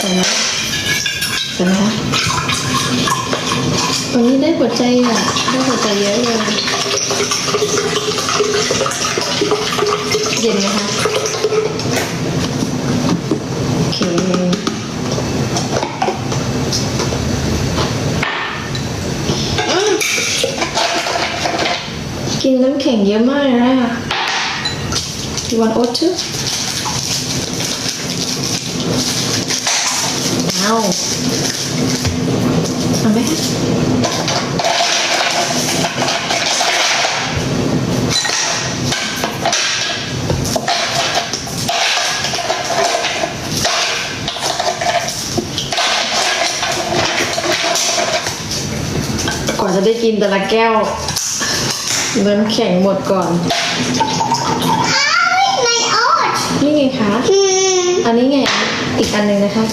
ใส่ไหมใส่ไหมคะวันนี้ได้หัวใจอะ ได้หัวใจเยอะเลย เย็นไหมคะโอเคกินน้ำแข็งเยอะมากเลยนะคะ You want oat too? เอาเอาไหมกว่าจะได้กินแต่ละแก้วน้ำแข็งหมดก่อนไม่อดนี่ไงคะอืมอันนี้ไง อีกอันหนึ่งนะคะ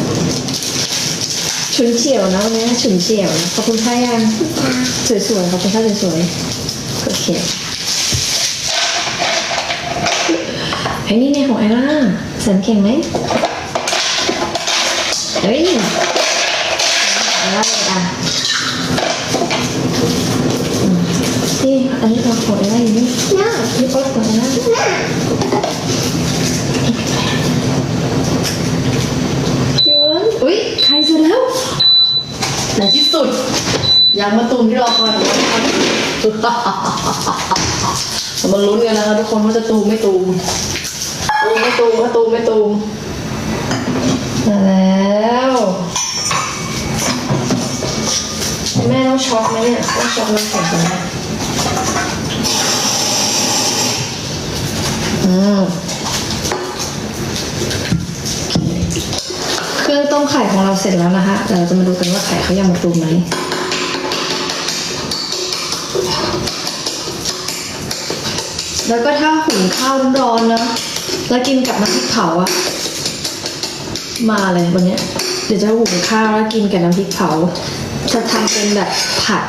ฉุนเฉียวนะวันนี้ฉุนเฉียวนะขอบคุณค่ะยังสวยๆขอบคุณค่ะสวยๆโอเคไอ้นี่ไงของไอล่าสันเข่งไหมเฮ้ยไอล่าเลยอะอืมนี่อันนี้เราของไอล่าอยู่นี่น่านี่ป๊อปของไอล่า น่า อุ้ยใครเสร็จแล้ว ในที่สุดยังมาตูมที่รอคอยของเราครับมาลุ้นกันนะคะทุกคนว่าจะตูมไม่ตูมตูมไม่ตูมก็ตูมไม่ตูมมาแล้วแม่ต้องช็อกไหมเนี่ยต้องช็อกน้ำแข็งไหมอืม ไข่ของเราเสร็จแล้วนะคะเดี๋ยวเราจะมาดูกันว่าไข่เขายังมาตูมไหมแล้วก็ถ้าหุงข้าวร้อนๆนะแล้วกินกับน้ำพริกเผาอะมาเลยวันนี้เดี๋ยวจะหุงข้าวแล้วกินกับน้ำพริกเผา จะทำเป็นแบบผัด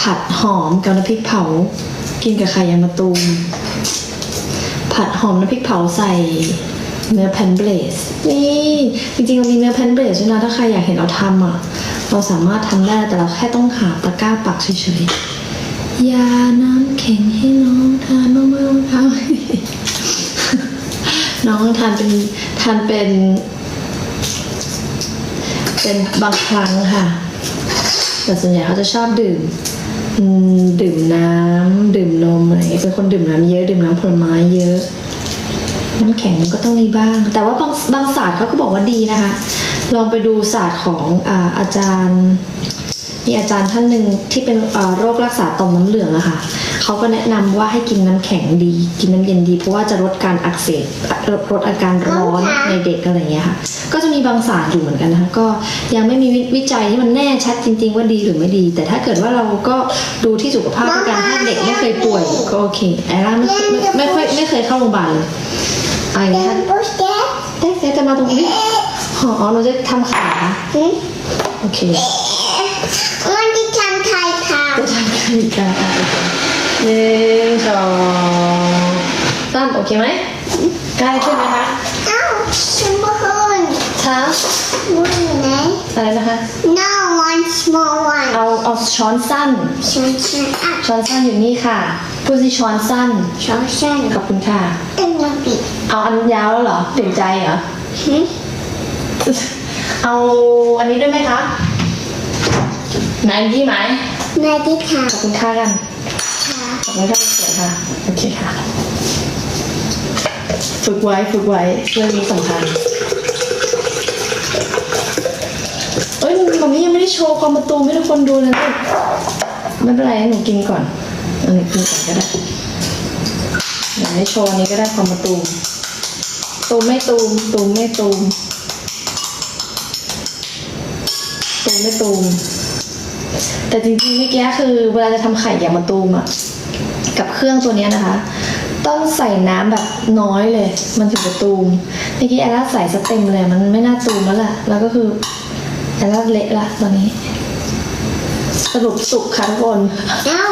ผัดหอมกับน้ำพริกเผา กินกับไข่ยางมะตูมผัดหอมน้ำพริกเผาใส่ เนื้อแพนเบรสนี่จริงๆเรามีเนื้อแพนเบรสด้วยนะถ้าใครอยากเห็นเราทำอะ เราสามารถทำได้แต่เราแค่ต้องหาตะกร้าปักเฉยๆยาน้ำแข็งให้น้องทานน้องไม่ต้องทำน้องทานเป็นทานเป็น เป็นบางครั้งค่ะ แต่ส่วนใหญ่เขาจะชอบดื่มดื่มน้ำดื่มนมอะไรเป็นคนดื่มน้ำเยอะ ดื่มน้ำผลไม้เยอะ น้ำแข็งก็ต้องมีบ้าง แต่ว่าบางบางศาสตร์เขาก็บอกว่าดีนะคะ ลองไปดูศาสตร์ของอาอาจารย์มีอาจารย์ท่านหนึ่งที่เป็นเอ่อโรครักษาต่อมน้ำเหลืองอะค่ะเขาก็แนะนำว่าให้กินน้ำแข็งดี กินน้ำเย็นดีเพราะว่าจะลดการอักเสบลดลดอาการร้อนในเด็กอะไรอย่างเงี้ยค่ะ ก็จะมีบางศาสตร์อยู่เหมือนกันนะคะก็ยังไม่มีวิวิจัยที่มันแน่ชัดจริง ๆ ว่าดีหรือไม่ดี แต่ถ้าเกิดว่าเราก็ดูที่สุขภาพแล้วกันถ้าเด็กไม่เคยป่วยก็โอเคไอร่าไม่ไม่ไม่ค่อยไม่เคยเข้าโรงพยาบาลเลย อะไรเป็เงี้นยโปสเตอร์เอ๊ะเจ๊จะมาตรงนี้อ๋อหนูจะทำขาอืมโอเคมันที่ทำไทยทจะทำกันอีกกันอะโอเคหนึ่งสองสามโอเคไหมใกล้ขึ้นไหมคะำเอ้าฉันไม่เห็นช้าบุญไหนอะไรนะคะ no one small one เอาเอาช้อนสั้นฉันฉันอะช้อนสั้นอยู่นี่ค่ะพูดสิช้อนสั้นชอบฉันขอบคุณค่ะเป็นระเบียบ เอาอันยาวแล้วเหรอเปลี่ยนใจเหรอหืมเอาอันนี้ด้วยไหมคะไหนพี่ไหมนายที่ทขอบคุณค่ะกันำค่ะขอบคุณค่ะสวยค่ะโอเคค่ะ ฝึกไว้ฝึกไว้เรื่องนี้สำคัญเอ้ยมันนี้ยังไม่ได้โชว์ความประตูมให้ทุกคนดูเลยนะไม่เป็นไรหนูกินก่อนอันนี้กินก่อนก็ได้เดี๋ยวให้โชว์อันนี้ก็ได้ความประตูม ตูมไม่ตูมตูมไม่ตูมตูมไม่ตูม แต่จริงๆเมื่อกี้คือเวลาจะทำไข่อย่างมะตูมอะกับเครื่องตัวเนี้ยนะคะ ต้องใส่น้ำแบบน้อยเลย มันถึงจะตูมเมื่อกี้แอลล่าใส่สเต็มเลยมันไม่น่าตูมแล้วแหละแล้วก็คือแอลล่าเละละตอนนี้ สรุปสุกค่ะทุกคนเอ้า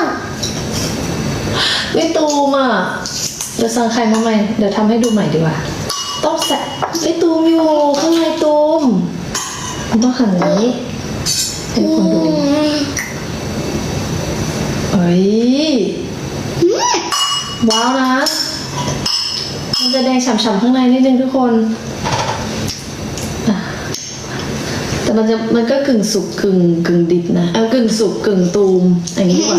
ไม่ตูมอะเดี๋ยวสั่งไข่มาใหม่ เดี๋ยวทำให้ดูใหม่ดีกว่า ต้องใส่ไม่ตูมอยู่ข้างในตูมมันต้องหันอย่างนี้ให้คนดูเอ้ยว้าวนะ มันจะแดงฉ่ำๆข้างในนิดนึงทุกคนอะแต่มันจะมันก็กึ่งสุกกึ่งกึ่งดิบนะเออกึ่งสุกกึ่งตูมอย่างนี้ดีกว่า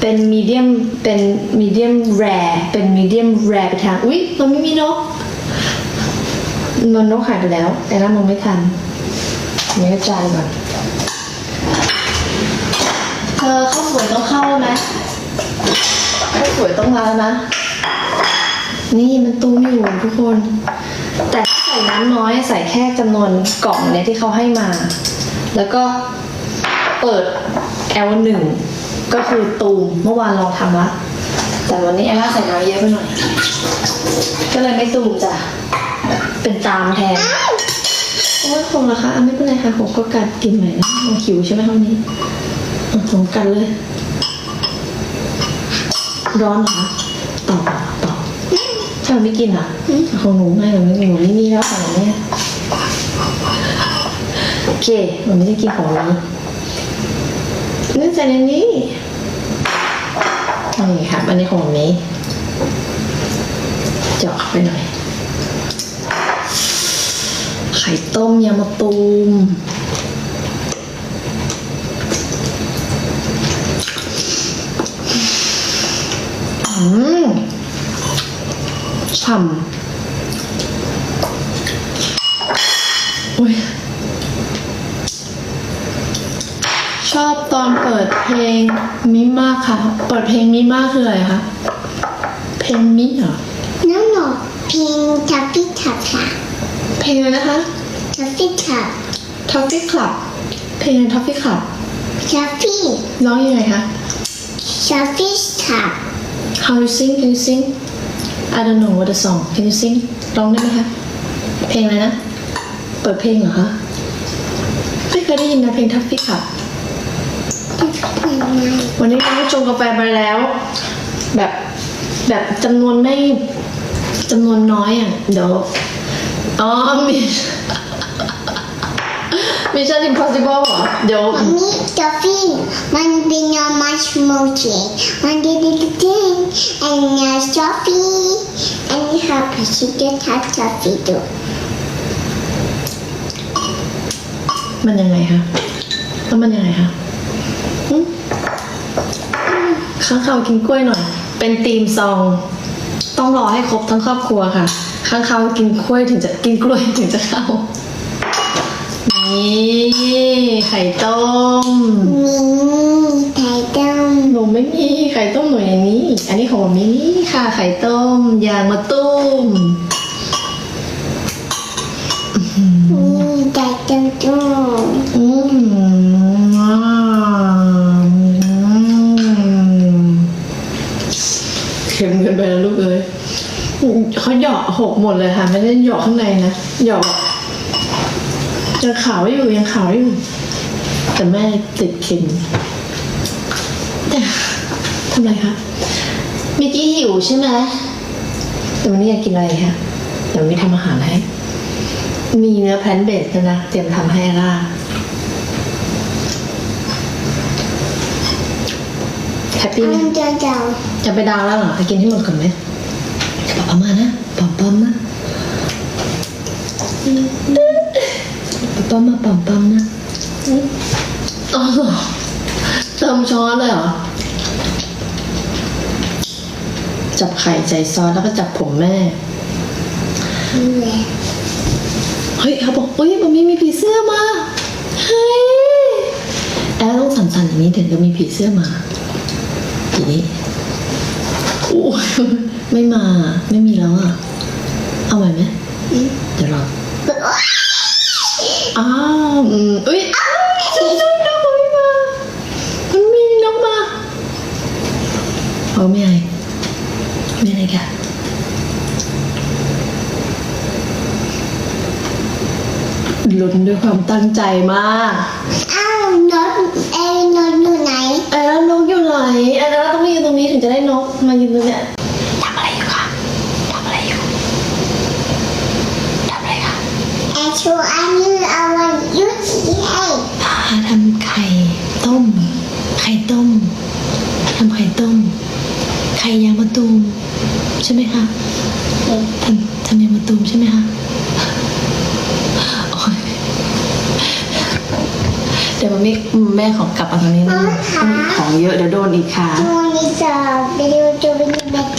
เป็นมีเดียมเป็นมีเดียมแรเป็นมีเดียมแรไปทางอุ๊ยมันไม่มีนก มันนกหายไปแล้ว แต่นั้นมันไม่ทันนี่ก็จานก่อนเธอข้าวสวยต้องเข้าแล้วไหมข้าวสวยต้องมาแล้วนะ นี่มันตูมอยู่ทุกคน แต่ใส่น้ำน้อยใส่แค่จำนวนกล่องเนี่ยที่เขาให้มา แล้วก็เปิด L1 ก็คือตูมเมื่อวานลองทำละแต่วันนี้แอลล่าใส่น้ำเยอะไปหน่อย ก็เลยไม่ตูมจ้ะ เป็นตามแทนโอ้ยคงเหรอคะอะไม่เป็นไรค่ะผมก็กัดกินใหน่นะมันหิวใช่ไหมคราวนี้อะผมกันเลย ร้อนเหรอคะต่อต่อถ้าไม่กินอะของหนูไม่หนูไม่หนูนี่นี่แล้วของแม่ยโอเคมันไม่ได้กินของนี้นี่ใส่ในนี้นี่ครับอันนี้ของนี้เจาะเข้าไปหน่อย ไข่ต้มยำมะตูมอืมฉ่ำอุ้ยชอบตอนเปิดเพลงมิมากค่ะ เปิดเพลงมิมากคืออะไรคะ เพลงมิเหรอน้องหนอเพลงทัฟฟี่ทับค่ะ เพลงอะไรนะคะทัฟฟี่ทับ Toffee Club เพลง Toffee Club ทัฟฟี่ร้องยังไงคะทัฟฟี่ทับ How you sing Can you sing I don't know what the song Can you sing ร้องได้ไหมคะ เพลงอะไรนะ เปิดเพลงเหรอคะ ไม่เคยได้ยินนะเพลง Toffee Club วันนี้เราชงกาแฟไปแล้ว แบบแบบจำนวนไม่จำนวนน้อยอะเดี๋ยว อ๋อมีมิชชั่น impossible เหรอเดี๋ยวมันมีทัฟฟี่มันเป็นยามัชโมเชมันดีดีดีดีอันนี้ทัฟฟี่อันนี้ค่ะพิชิตทับทัฟฟี่ดูมันยังไงคะแล้วมันยังไงคะหึข้างเขาวกินกล้วยหน่อย เป็นธีมซอง ต้องรอให้ครบทั้งครอบครัวค่ะ ข้างเขากินกล้วยถึงจะกินกล้วยถึงจะเข้า นี่ไข่ต้มมีไข่ต้ม หนูไม่มีไข่ต้มหนูอย่างนี้ อันนี้ของหมินี่ค่ะไข่ต้มยางมะตุ้มมีไข่ต้มอ่าอืมเค็มเกินไปแล้วลูกเอ้ยเขาเหยาะหกหมดเลยค่ะ ไม่ได้เหยาะข้างในนะเหยาะแบบยังขาวอยู่ยังขาวอยู่ แต่แม่ติดเค็มทำไรคะเมื่อกี้หิวใช่ไหมแต่วันนี้อยากกินอะไรคะเดี๋ยวมีทำอาหารให้ มีเนื้อแพลนเบสด้วยนะ เตรียมทำให้ล่าแฮปปี้ไหมมันจะเดาจะไปดาวแล้วเหรอไปกินให้หมดก่อนไหมปอมมานะ ปอมปอมนะปอมมาปอมปอมนะอ๋อเหรอเติมช้อนเลยเหรอ จับไข่ใจซอสแล้วก็จับผมแม่แหละเฮ้ยเขาบอกเฮ้ยมันมีมีผีเสื้อมา เฮ้ย แอลต้องสั่นๆอย่างนี้ถึงจะมีผีเสื้อมาทีนี้โอ้ยไม่มา ไม่มีแล้วอะ เอาใหม่ไหมเดี๋ยวรออ้าวอืมอุ้ยอ้าวนกนกไม่มามันมีนกมาเอาไม่ไอไม่อะไรกันลุ้นด้วยความตั้งใจมาก อ้าวนกเอ้ยนกอยู่ไหนไอ้แล้วนกอยู่ไหนไอ้แล้วต้องมายืนตรงนี้ถึงจะได้นกมายืนตรงเนี้ย ชูอายุอาวันยุสิบเอ็ดพาทำไข่ต้ม ไข่ต้มทำไข่ต้ม ไข่ยางมะตูมใช่ไหมคะทำทำยางมะตูมใช่ไหมคะเดี๋ยวแม่แม่ของกลับมาตรงนี้นะของเยอะเดี๋ยวโดนอีกค่ะโดนอีกจะไปดูจะไปดูมกาแฟ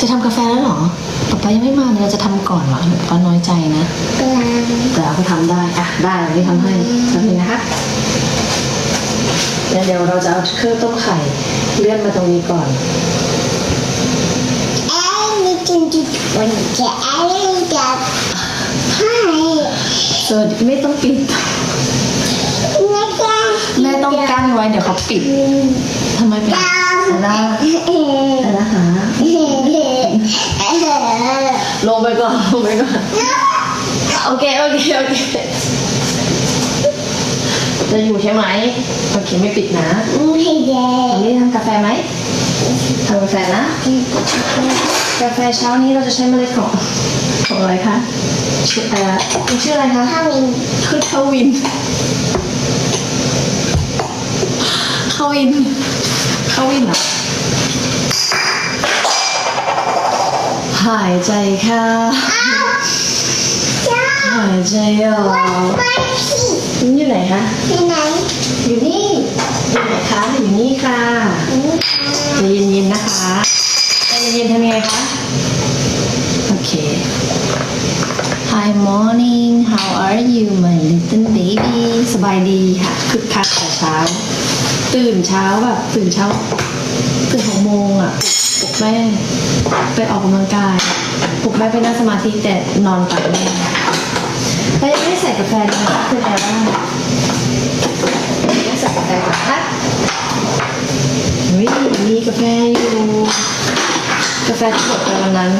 จะทำกาแฟแล้วหรอป๊าป๊ยังไม่มาเลยเราจะทำก่อนหรอป๊าน้อยใจนะ ก็ทำได้อะได้เราไม่ทำให้แป๊บนึงนะคะแล้วเดี๋ยวเราจะเอาเครื่องต้มไข่เลื่อนมาตรงนี้ก่อนแอนนี่จริงจริงวันนี้จะแอนจะให้เออไม่ต้องปิดแม่จ้าแม่ต้องกั้นไว้เดี๋ยวเขาปิดทำไมปิดดาวได้ได้นะคะลงไปก่อนลงไปก่อน โอเค โอเค โอเค จะอยู่ใช่ไหมโอเคไม่ปิดนะไม่ได้วันนี้ทำกาแฟไหมทำกาแฟนะ กาแฟเช้านี้เราจะใช้เมล็ดของของอะไรคะชื่อเอ่อคุณชื่ออะไรคะถ้ามีคือเข้าวินเข้าวินเข้าวินเหรอหายใจเข้าจ้าหาย ใจออกไม่ผิดนี่อยู่ไหนคะที่ไหนอยู่นี่อยู่ไหนคะอยู่นี่ค่ะนี่ค่ะใจเย็นๆนะคะใจเย็นๆทำยังไงคะโอเค Hi morning how are you my little baby สบายดีค่ะคึกคักแต่เช้า ตื่นเช้าแบบตื่นเช้าตื่นหกโมงอะปลุกแม่ไปออกกำลังกายปลุกแม่ไปนั่งสมาธิแต่นอนตักแม่ แล้วยังไม่ใส่กาแฟเลยนะคะคืออะไรบ้างไม่ใส่กาแฟก่อนคะเฮ้ยมีกาแฟอยู่กาแฟที่บดไปวันนั้น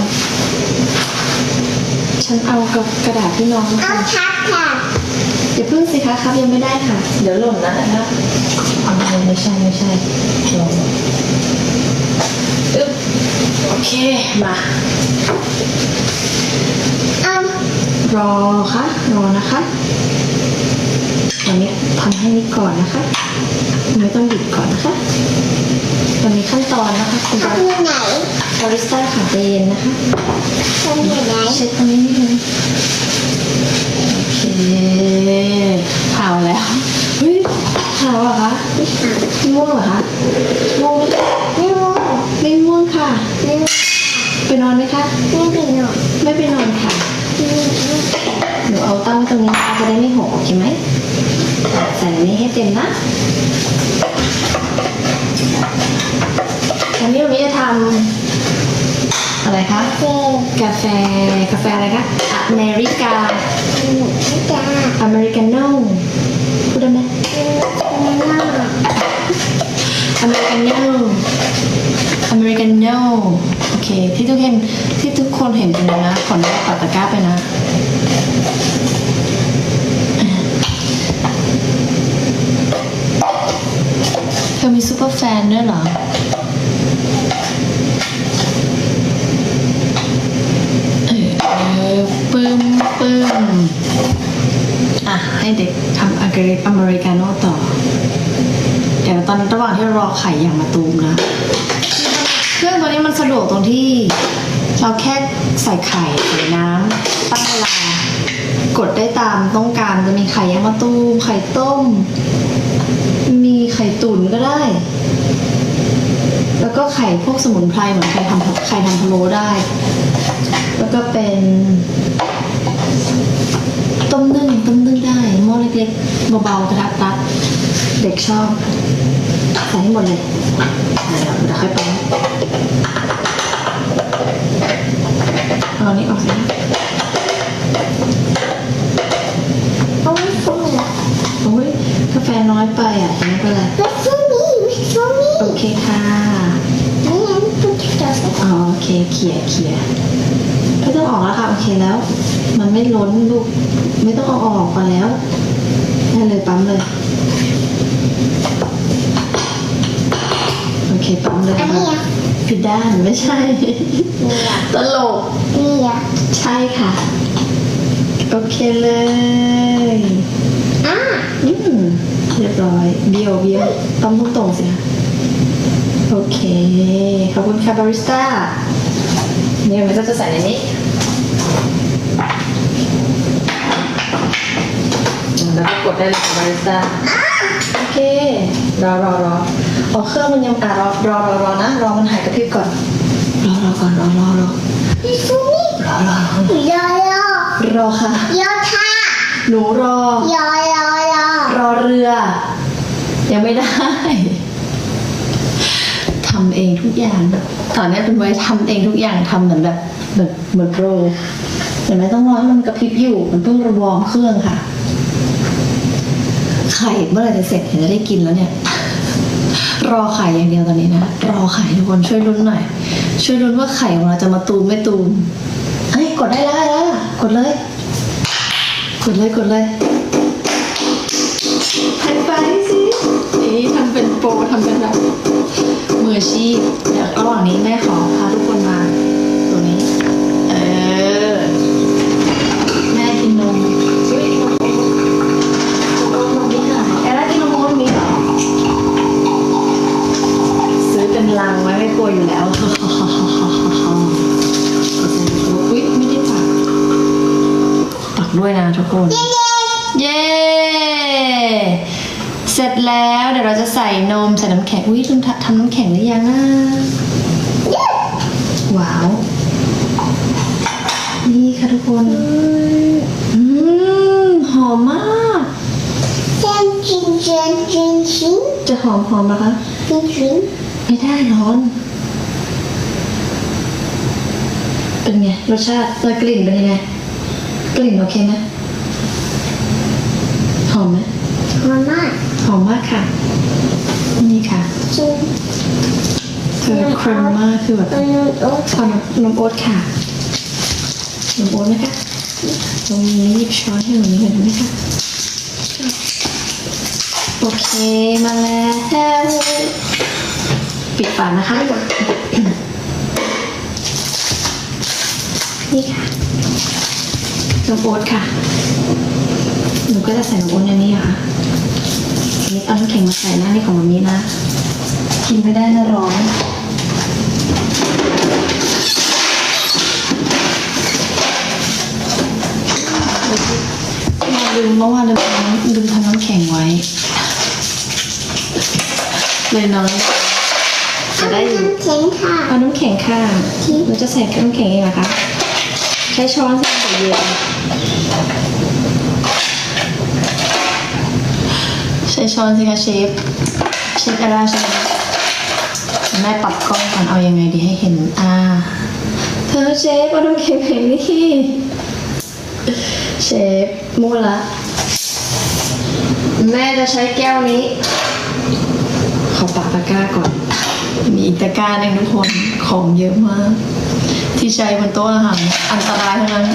ฉันเอากับกระดาษที่น้องมาเอาทำทักค่ะอย่าเพิ่งสิคะครับยังไม่ได้ค่ะ เดี๋ยวหล่นนะครับอาไม่ไม่ใช่ไม่ใช่ลงอึ๊บโอเคมา รอค่ะรอนะคะวันนี้ทำให้นิดก่อนนะคะ ไม่ต้องหยุดก่อนนะคะตอนนี้ขั้นตอนนะคะคุณทำบาอยู่ไหนบาริสต้าค่ะใจเย็นนะคะทำอยู่ไหนเช็ดตรงนี้นิดนึงโอเคหาวแล้วเฮ้ยหาวเหรอคะง่วงเหรอคะง่วงไหมไม่รู้ไม่ง่วงค่ะ ไม่รู้ไปนอนไหมคะไม่เป็นหรอกไม่ไปนอนค่ะ หนูเอาตั้งไว้ตรงนี้นะคะจะได้ไม่หกโอเคไหมใส่อันนี้ให้เต็มนะอันนี้วันนี้จะทำอะไรคะเจ๊กาแฟกาแฟอะไรคะอเมริกาไม่จ้าอเมริกาโน่พูดได้ไหมไม่น่าอเมริกาโน่อเมริกาโน่โอเคที่ทุกเห็นที่ทุกคนเห็นตรงนี้นะขออนุญาตปัดตะกร้าไปนะ ด้วยเหรอเออปึ้มปึ้มอะ ให้เด็กทำอเมริอเมริกาโน่ต่อ เดี๋ยวตอนระหว่างที่รอไข่อย่างมาตูมนะ เครื่องตัวนี้มันสะดวกตรงที่ เราแค่ใส่ไข่ใส่น้ำตั้งเวลากดได้ตามต้องการจะมีไข่ยางมะตูมไข่ต้มไข่ตุ๋นก็ได้ แล้ว ก็ไข่พวกสมุนไพรเหมือนไข่ทำไข่ทำพะโล้ได้ แล้วก็เป็น ต้มนึ่งต้มนึ่งได้หม้อเล็กๆเบาๆกระทะรัดเด็กชอบใส่ให้หมดเลยเดี๋ยวเดี๋ยวค่อยไปเอานี้ออกสิเอาไม่ฟูโอ้ยกาแฟน้อยไปอะไม่เป็นไรไม่ฟูมีไม่ฟูมี โอเคค่ะไม่งั้นคุณจะจับอ๋อโอเคเขี่ยเขี่ยไม่ต้องออกแล้วค่ะ โอเคแล้ว มันไม่ล้นลูก ไม่ต้องเอาออกมาแล้วได้เลยปั๊มเลย โอเคปั๊มเลยอันค่ะนี้อะผิดด้านไม่ใช่ นี่อะตลก นี่อะใช่ค่ะ โอเคเลยอะอืมเรียบร้อย เบี้ยวเบี้ยวต้องพูดตรงสิคะ โอเค ขอบคุณค่ะบาริสต้าเนี่ยมันก็จะใส่ในนี้แล้วก็กดได้เลยค่ะบาริสต้าโอเค รอรอรออ๋อเครื่องมันยังอะรอรอรอรอนะ รอมันหายกระพริบก่อน รอรอก่อนรอรอรอพี่ฟูนี่รอรอยอยอรอค่ะยอท่าหนูรอยอยอยอรอเรือ ยังไม่ได้ ทำเองทุกอย่างตอนนี้เป็นไว้ทำเองทุกอย่างทำเหมือนแบบเหมือนเหมือนโปรเห็นไหมต้องรอให้มันกระพริบอยู่ มันเพิ่งระวอร์มเครื่องค่ะไข่เมื่อไรจะเสร็จเห็นจะได้กินแล้วเนี่ย รอไข่อย่างเดียวตอนนี้นะรอไข่ทุกคนช่วยลุ้นหน่อย ช่วยลุ้นว่าไข่ของเราจะมาตูมไม่ตูมเอ้ยกดได้แล้วแล้วกดเลย กดเลยกดเลยไฮไฟสินี่ทำเป็นโปรทำเป็นแบบ มืออาชีพเดี๋ยวระหว่างนี้แม่ขอพาทุกคนมาตรงนี้ เออ แม่กินนมอุ้ยนมโอ๊ตนมนี่หายแอลล่ากินนมโอ๊ตมีเหรอซื้อเป็นลังไว้ไม่กลัวอยู่แล้วอุ้ยไม่ได้ปักปักด้วยนะทุกคน เย้ เสร็จแล้วเดี๋ยวเราจะใส่นมใส่น้ำแข็ง อุ้ยลืมทำน้ำแข็งหรือยังอะ ว้าว นี่ค่ะทุกคน อืมหอมมากเส้นจินเจนจินชินจะหอมหอมนะคะจินชินไม่ได้ร้อน เป็นไง รสชาติแล้วกลิ่นเป็นยังไง กลิ่นโอเคไหมหอมไหมหอมมาก อมมากค่ะ นี่ค่ะจินคือครีมมากคือแบบอันนู้นโอ๊ตขอนมนมโอ๊ตค่ะนมโอ๊ตไหมคะตรงนี้หยิบช้อนให้หนูหน่อยได้ไหมคะโอเคมาแล้วปิดฝานะคะนนี่ค่ะนมโอ๊ตค่ะหนูก็จะใส่นมโอ๊ตในนี้ค่ะ อันนี้เอาน้ำแข็งมาใส่หน้านี่ของมันนี้นะ กินไม่ได้นะร้อนมาลืมเมื่อวานลืมทำน้ำลืมทำน้ำแข็งไว้ เลยน้อยจะได้อยู่น้ำแข็งค่ะเอาน้ำแข็งค่ะเราจะใส่น้ำแข็งเองเหรอคะ ใช้ช้อนใส่ใส่เย็นใช้ช้อนสิคะเชฟ เชฟอะไรใช่ไหมแม่ปรับกล้องก่อนเอายังไงดีให้เห็นอ่าเธอเชฟเอาน้ำแข็งนี่เชฟมูละ แม่จะใช้แก้วนี้ ขอปักตะกร้าก่อน มีอีกตะกร้าหนึ่งทุกคนของเยอะมาก ที่ใช้บนโต๊ะอาหารอันตรายทั้งนั้น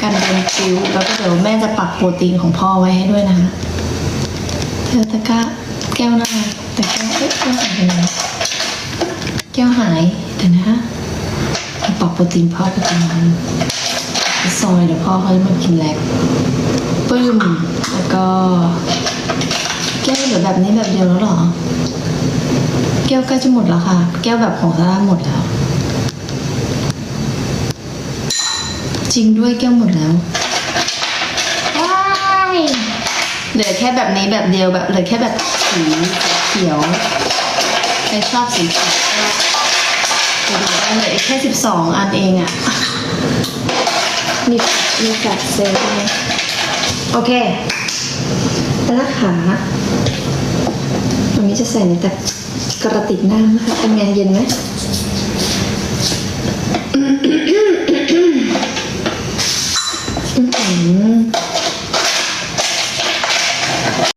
กันโดนคิ้วแล้วก็เดี๋ยวแม่จะปักโปรตีนของพ่อไว้ให้ด้วยนะคะ เธอตะกร้าแก้วหน้าแต่แก้วเอ๊ะแก้วหายไปไหนแก้วหายเดี๋ยวนะเอาปักโปรตีนพ่อปรงนั้นซอยเดี๋ยวพ่อเขาจะมากินแลกปึ้มแล้วก็ แก้วเหลือแบบนี้แบบเดียวแล้วหรอ แก้วใกล้จะหมดแล้วค่ะ แก้วแบบของซาร่าหมดแล้ว จริงด้วยแก้วหมดแล้วว้าย เหลือแค่แบบนี้แบบเดียวแบบเหลือแค่แบบสีเขียวใครชอบสีเขียวก็ไปดูได้เลยแค่สิบสองอันเองอะมีมีแฟลชเซลล์ด้วยโอเคแต่ละขาวันนี้จะใส่ในแต่กระติกน้ำนะคะเป็นไงเย็นไหม